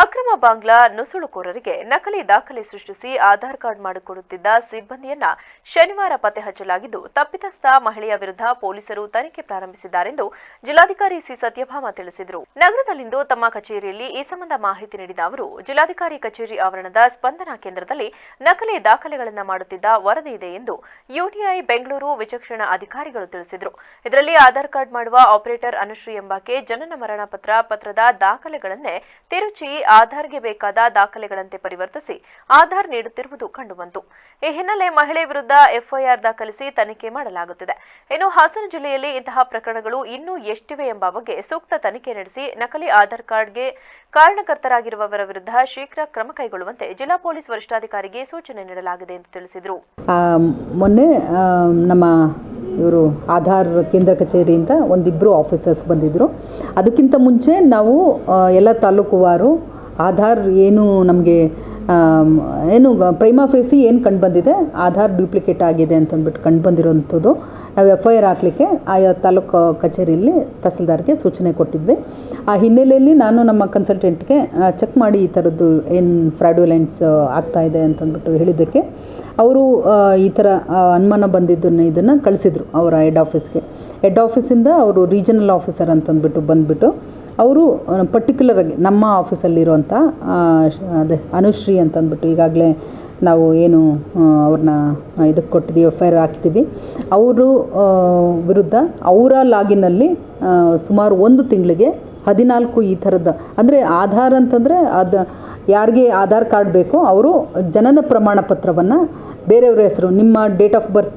ಅಕ್ರಮ ಬಾಂಗ್ಲಾ ನುಸುಳುಕೋರರಿಗೆ ನಕಲಿ ದಾಖಲೆ ಸೃಷ್ಟಿಸಿ ಆಧಾರ್ ಕಾರ್ಡ್ ಮಾಡಿಕೊಡುತ್ತಿದ್ದ ಸಿಬ್ಬಂದಿಯನ್ನ ಶನಿವಾರ ಪತ್ತೆ ಹಚ್ಚಲಾಗಿದ್ದು, ತಪ್ಪಿತಸ್ಥ ಮಹಿಳೆಯ ವಿರುದ್ಧ ಪೊಲೀಸರು ತನಿಖೆ ಪ್ರಾರಂಭಿಸಿದ್ದಾರೆಂದು ಜಿಲ್ಲಾಧಿಕಾರಿ ಸಿ ಸತ್ಯಭಾಮ ತಿಳಿಸಿದರು. ನಗರದಲ್ಲಿಂದು ತಮ್ಮ ಕಚೇರಿಯಲ್ಲಿ ಈ ಸಂಬಂಧ ಮಾಹಿತಿ ನೀಡಿದ ಅವರು, ಜಿಲ್ಲಾಧಿಕಾರಿ ಕಚೇರಿ ಆವರಣದ ಸ್ಪಂದನಾ ಕೇಂದ್ರದಲ್ಲಿ ನಕಲಿ ದಾಖಲೆಗಳನ್ನು ಮಾಡುತ್ತಿದ್ದ ವರದಿ ಇದೆ ಎಂದು ಯುಟಿಐ ಬೆಂಗಳೂರು ವಿಚಕ್ಷಣ ಅಧಿಕಾರಿಗಳು ತಿಳಿಸಿದರು. ಇದರಲ್ಲಿ ಆಧಾರ್ ಕಾರ್ಡ್ ಮಾಡುವ ಆಪರೇಟರ್ ಅನುಶ್ರೀ ಎಂಬಾಕೆ ಜನನ ಮರಣ ಪತ್ರ ಪತ್ರದ ದಾಖಲೆಗಳನ್ನೇ ತಿರುಚಿ ಆಧಾರ್ಗೆ ಬೇಕಾದ ದಾಖಲೆಗಳಂತೆ ಪರಿವರ್ತಿಸಿ ಆಧಾರ್ ನೀಡುತ್ತಿರುವುದು ಕಂಡುಬಂತು. ಈ ಹಿನ್ನೆಲೆ ಮಹಿಳೆ ವಿರುದ್ಧ ಎಫ್ಐಆರ್ ದಾಖಲಿಸಿ ತನಿಖೆ ಮಾಡಲಾಗುತ್ತಿದೆ. ಇನ್ನು ಹಾಸನ ಜಿಲ್ಲೆಯಲ್ಲಿ ಇಂತಹ ಪ್ರಕರಣಗಳು ಇನ್ನೂ ಎಷ್ಟಿವೆ ಎಂಬ ಬಗ್ಗೆ ಸೂಕ್ತ ತನಿಖೆ ನಡೆಸಿ ನಕಲಿ ಆಧಾರ್ ಕಾರ್ಡ್ಗೆ ಕಾರಣಕರ್ತರಾಗಿರುವವರ ವಿರುದ್ಧ ಶೀಘ್ರ ಕ್ರಮ ಕೈಗೊಳ್ಳುವಂತೆ ಜಿಲ್ಲಾ ಪೊಲೀಸ್ ವರಿಷ್ಠಾಧಿಕಾರಿಗೆ ಸೂಚನೆ ನೀಡಲಾಗಿದೆ ಎಂದು ತಿಳಿಸಿದರು. ಮೊನ್ನೆ ನಮ್ಮ ಇವರು ಆಧಾರ್ ಕೇಂದ್ರ ಕಚೇರಿಯಿಂದ ಒಂದಿಬ್ಬರು ಆಫೀಸರ್ಸ್ ಬಂದಿದ್ದರು. ಅದಕ್ಕಿಂತ ಮುಂಚೆ ನಾವು ಎಲ್ಲ ತಾಲೂಕುವಾರು ಆಧಾರ್ ಏನು ನಮಗೆ ಏನು ಪ್ರೈಮಾ ಫೇಸಿ ಏನು ಕಂಡು ಬಂದಿದೆ, ಆಧಾರ್ ಡ್ಯೂಪ್ಲಿಕೇಟ್ ಆಗಿದೆ ಅಂತಂದ್ಬಿಟ್ಟು ಕಂಡು ಬಂದಿರೋವಂಥದ್ದು ನಾವು ಎಫ್ ಐ ಆರ್ ಹಾಕಲಿಕ್ಕೆ ಆಯಾ ತಾಲೂಕು ಕಚೇರಿಯಲ್ಲಿ ತಹಸೀಲ್ದಾರ್ಗೆ ಸೂಚನೆ ಕೊಟ್ಟಿದ್ವಿ. ಆ ಹಿನ್ನೆಲೆಯಲ್ಲಿ ನಾನು ನಮ್ಮ ಕನ್ಸಲ್ಟೆಂಟ್ಗೆ ಚೆಕ್ ಮಾಡಿ ಈ ಥರದ್ದು ಏನು ಫ್ರಾಡ್ಯುಲೆಂಟ್ಸ್ ಆಗ್ತಾ ಇದೆ ಅಂತಂದ್ಬಿಟ್ಟು ಹೇಳಿದ್ದಕ್ಕೆ, ಅವರು ಈ ಥರ ಅನುಮಾನ ಬಂದಿದ್ದನ್ನು ಇದನ್ನು ಕಳಿಸಿದ್ರು ಅವರ ಹೆಡ್ ಆಫೀಸ್ಗೆ ಹೆಡ್ ಆಫೀಸಿಂದ ಅವರು ರೀಜನಲ್ ಆಫೀಸರ್ ಅಂತಂದ್ಬಿಟ್ಟು ಬಂದುಬಿಟ್ಟು ಅವರು ಪರ್ಟಿಕ್ಯುಲರ್ ಆಗಿ ನಮ್ಮ ಆಫೀಸಲ್ಲಿರುವಂಥ ಅದೇ ಅನುಶ್ರೀ ಅಂತಂದ್ಬಿಟ್ಟು ಈಗಾಗಲೇ ನಾವು ಏನು ಅವ್ರನ್ನ ಇದಕ್ಕೆ ಕೊಟ್ಟಿದ್ದೀವಿ ಎಫ್ ಐ ಆರ್ ಹಾಕ್ತೀವಿ ಅವರು ವಿರುದ್ಧ ಅವರ ಲಾಗಿನಲ್ಲಿ ಸುಮಾರು ಒಂದು ತಿಂಗಳಿಗೆ ಹದಿನಾಲ್ಕು ಈ ಥರದ, ಅಂದರೆ ಆಧಾರ್ ಅಂತಂದರೆ ಅದು, ಯಾರಿಗೆ ಆಧಾರ್ ಕಾರ್ಡ್ ಬೇಕೋ ಅವರು ಜನನ ಪ್ರಮಾಣ ಪತ್ರವನ್ನು ಬೇರೆಯವ್ರ ಹೆಸರು, ನಿಮ್ಮ ಡೇಟ್ ಆಫ್ ಬರ್ತ್